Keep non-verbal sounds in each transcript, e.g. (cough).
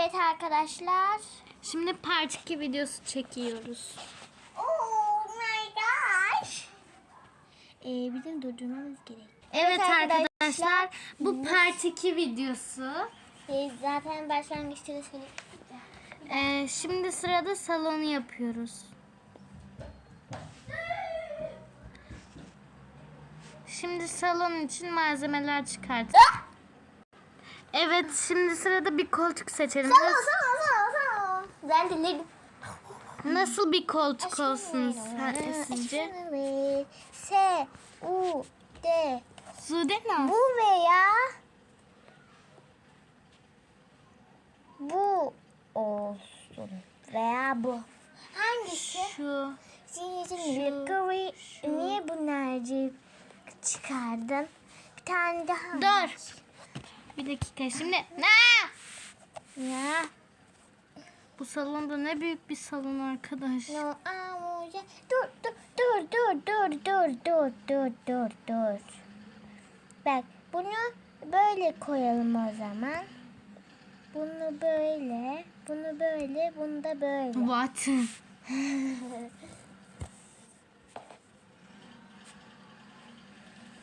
Evet arkadaşlar. Şimdi part 2 videosu çekiyoruz. Oh my gosh. Ee, bizim durdurmamız gerek. Evet, arkadaşlar. arkadaşlar, bu part 2 videosu. Ee, zaten başlangıçta da söyledik. Ee, şimdi sırada salonu yapıyoruz. Şimdi salon için malzemeler çıkarttık. Evet şimdi sırada bir koltuk seçelim. Sağ ol, Nasıl, sağ ol, sağ ol, sağ ol. Ben dinledim. nasıl bir koltuk olsun sen- sizce? S, U, D. Sude ne? Bu veya bu olsun. Veya bu. Hangisi? Şu. Zincirli Curry. Niye bunlarcık çıkardın? Bir tane daha. Dur. Bir dakika şimdi. Ne? Ya. Bu salonda ne büyük bir salon arkadaş. No. Dur, dur, dur, dur, dur, dur, dur, dur, dur, dur. Bak, bunu böyle koyalım o zaman. Bunu böyle, bunu böyle, bunu da böyle. What? (laughs)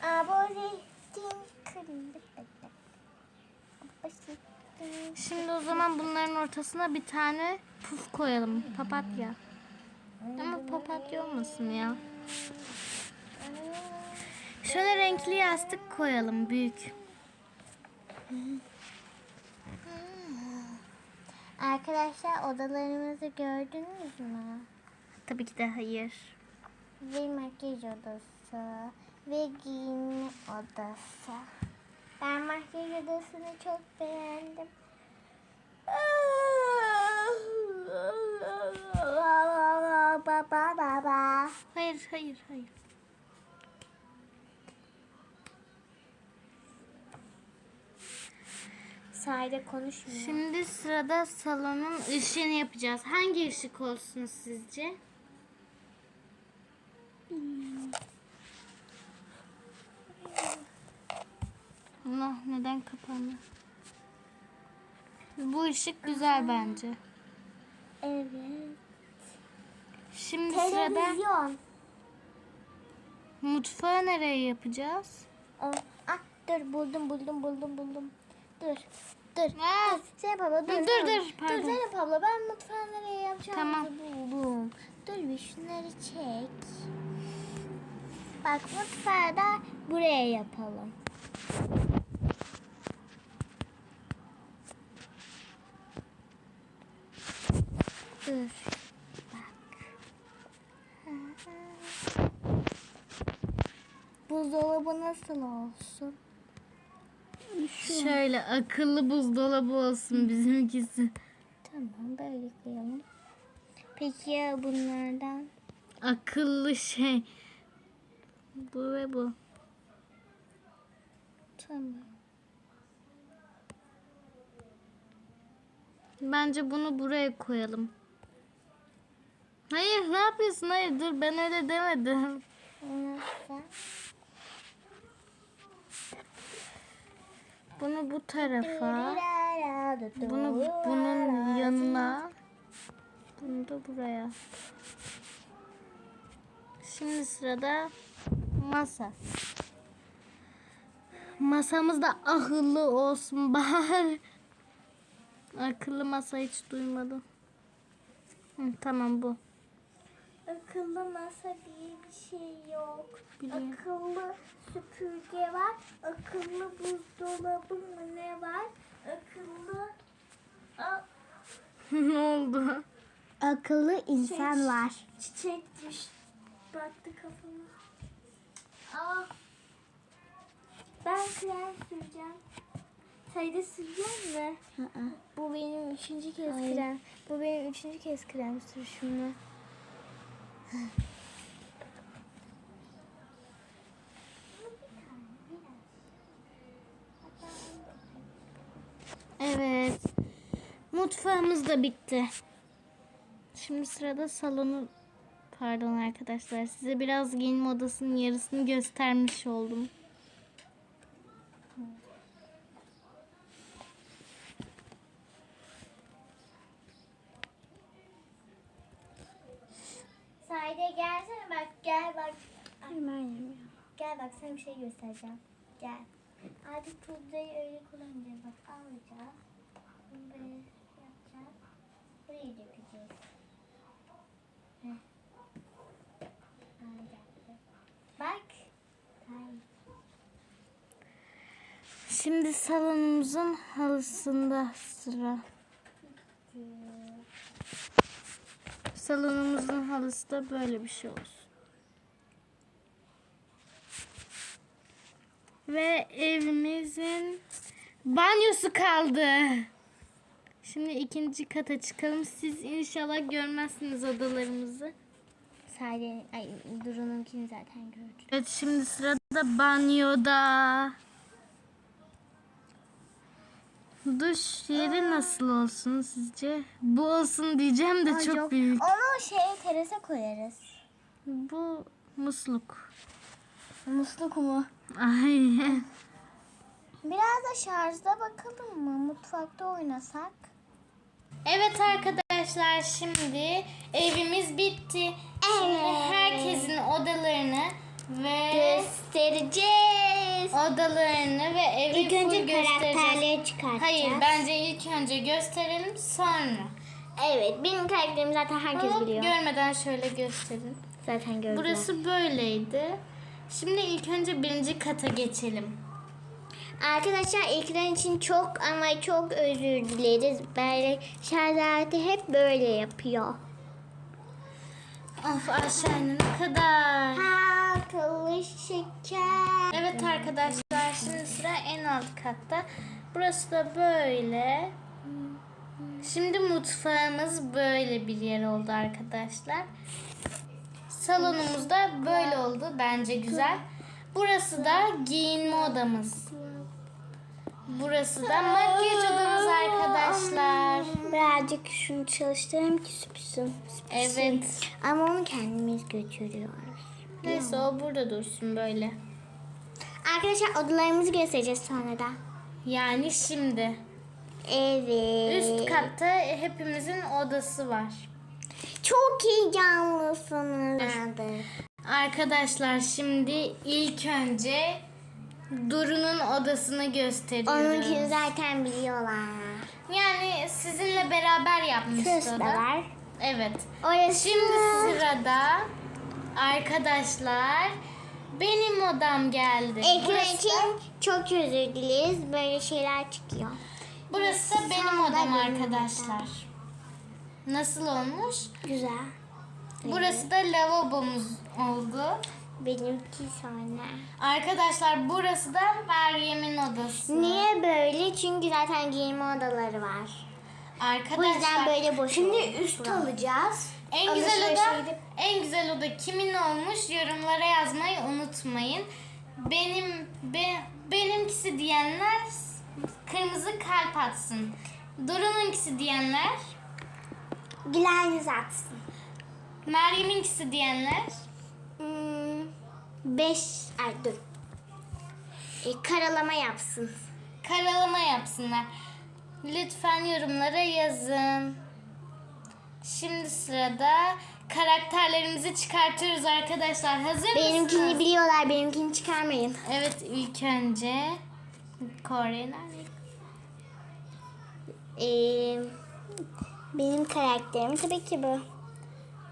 Abone kırıldı. Şimdi o zaman bunların ortasına bir tane puf koyalım. Papatya. Ama papatya olmasın ya. Şöyle renkli yastık koyalım büyük. Arkadaşlar odalarımızı gördünüz mü? Tabii ki de hayır. Ve makyaj odası ve giyinme odası. Ben makyaj odasını çok beğendim. Baba baba. Hayır hayır hayır. Sahilde konuşmuyor. Şimdi sırada salonun ışığını yapacağız. Hangi ışık olsun sizce? Allah neden kapandı? Bu ışık güzel bence. Evet. Şimdi sırada Televizyon. mutfağı nereye yapacağız? Oh, ah, dur buldum buldum buldum buldum. Dur. Dur. Aa, Dur. Zeynep abla dur. Dur, dur, Zeynep- dur, pardon. Dur Zeynep abla ben mutfağı nereye yapacağımı Tamam. buldum. Dur bir şunları çek. Bak mutfağı da buraya yapalım. Dur. Bak. Buzdolabı nasıl olsun? Şöyle akıllı buzdolabı olsun bizimkisi. Tamam böyle koyalım. Peki ya bunlardan? Akıllı şey. Bu ve bu. Tamam. Bence bunu buraya koyalım. Hayır ne yapıyorsun? Hayır dur ben öyle demedim. Bunu bu tarafa. Bunu bunun yanına. Bunu da buraya. Şimdi sırada masa. Masamız da akıllı olsun bari. Akıllı masa hiç duymadım. Hı, tamam bu. Akıllı masa diye bir şey yok. Biliyorum. Akıllı süpürge var. Akıllı buzdolabı mı ne var? Akıllı... (laughs) Ne oldu? Akıllı insan var. Çiçek düş. Battı kafama. Aa. Ben krem süreceğim. Sen de sürecek mi? Bu benim üçüncü kez krem. Bu benim üçüncü kez krem sürüşümle. Evet. Mutfağımız da bitti. Şimdi sırada salonu pardon arkadaşlar size biraz giyinme odasının yarısını göstermiş oldum. Gelsene bak gel bak. Hemen Gel bak sana bir şey göstereceğim. Gel. Artık pudrayı öyle kullanacağız. Bak alacağız. Bunu böyle yapacağız. Buraya dökeceğiz. Heh. Bak. Şimdi salonumuzun halısında sıra. Salonumuzun halısı da böyle bir şey olsun. Ve evimizin banyosu kaldı. Şimdi ikinci kata çıkalım. Siz inşallah görmezsiniz odalarımızı. Sadece ay Duru'nunkini zaten gördüm. Evet şimdi sırada banyoda. Duş yeri nasıl olsun sizce? Bu olsun diyeceğim de çok büyük. Onu şey terasa koyarız. Bu musluk. Musluk mu? Ay. Biraz da şarjda bakalım mı? Mutfakta oynasak. Evet arkadaşlar şimdi evimiz bitti. Şimdi herkesin odalarını ve Göstereceğiz. Odalarını ve evi İlk full önce göstereceğiz. karakterleri çıkartacağız. Hayır bence ilk önce gösterelim sonra. Evet benim karakterimi zaten herkes Hop, biliyor. görmeden şöyle gösterin. zaten gördüler. Burası böyleydi. Şimdi ilk önce birinci kata geçelim. Arkadaşlar ekran için çok ama çok özür dileriz. Böyle şarjı hep böyle yapıyor. Of aşağı inene kadar. Akıllı şeker. Evet arkadaşlar şimdi sıra en alt katta. Burası da böyle. Şimdi mutfağımız böyle bir yer oldu arkadaşlar. Salonumuz da böyle oldu. Bence güzel. Burası da giyinme odamız. Burası da makyaj odamız arkadaşlar. Birazcık şunu çalıştırayım ki süpürsün. Evet. Ama onu kendimiz götürüyoruz. Neyse o burada dursun böyle. Arkadaşlar odalarımızı göstereceğiz sonra da. Yani şimdi Evet. üst katta hepimizin odası var. Çok heyecanlısınız. Arkadaşlar şimdi ilk önce Duru'nun odasını gösteriyoruz. Onunkini zaten biliyorlar. Yani sizinle beraber yapmıştı da. Kısmalar. Evet. Orası Şimdi sırada arkadaşlar benim odam geldi. Ekran için çok özür dileriz. Böyle şeyler çıkıyor. burası da benim odam benim arkadaşlar. Nasıl olmuş? Güzel. Burası da lavabomuz oldu. Benimki sonra. Arkadaşlar burası da Meryem'in odası. Niye böyle? Çünkü zaten giyinme odaları var. Bu Arkadaşlar yüzden böyle boş Şimdi üst alacağız. En güzel oda en güzel oda kimin olmuş yorumlara yazmayı unutmayın. Benim be, benimkisi diyenler kırmızı kalp atsın. Duru'nunkisi diyenler, Gülen yüz atsın. Meryem'inkisi diyenler, Hmm, beş, ay dur. E, karalama yapsın. karalama yapsınlar. Lütfen yorumlara yazın. Şimdi sırada karakterlerimizi çıkartıyoruz arkadaşlar. Hazır Benimkini mısınız? biliyorlar, benimkini çıkarmayın. Evet ilk önce Kore nerede? Ee, benim karakterim tabii ki bu.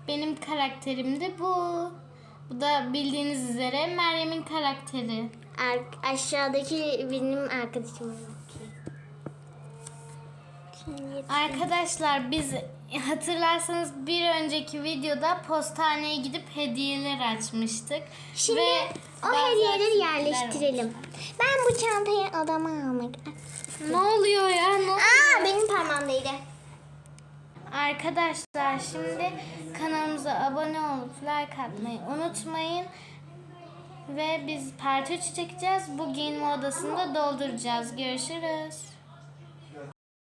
Benim karakterim de bu. Bu da bildiğiniz üzere Meryem'in karakteri. Ar- aşağıdaki benim arkadaşım. Arkadaşlar biz hatırlarsanız bir önceki videoda postaneye gidip hediyeler açmıştık. Şimdi Ve o hediyeleri yerleştirelim. Ben bu çantayı adama almak. olmuş. Ne oluyor ya? Ne oluyor? Aa benim parmağımdaydı. Arkadaşlar şimdi kanalımıza abone olup like atmayı unutmayın. Ve biz part 3 çekeceğiz. Bu giyinme odasını da dolduracağız. Görüşürüz.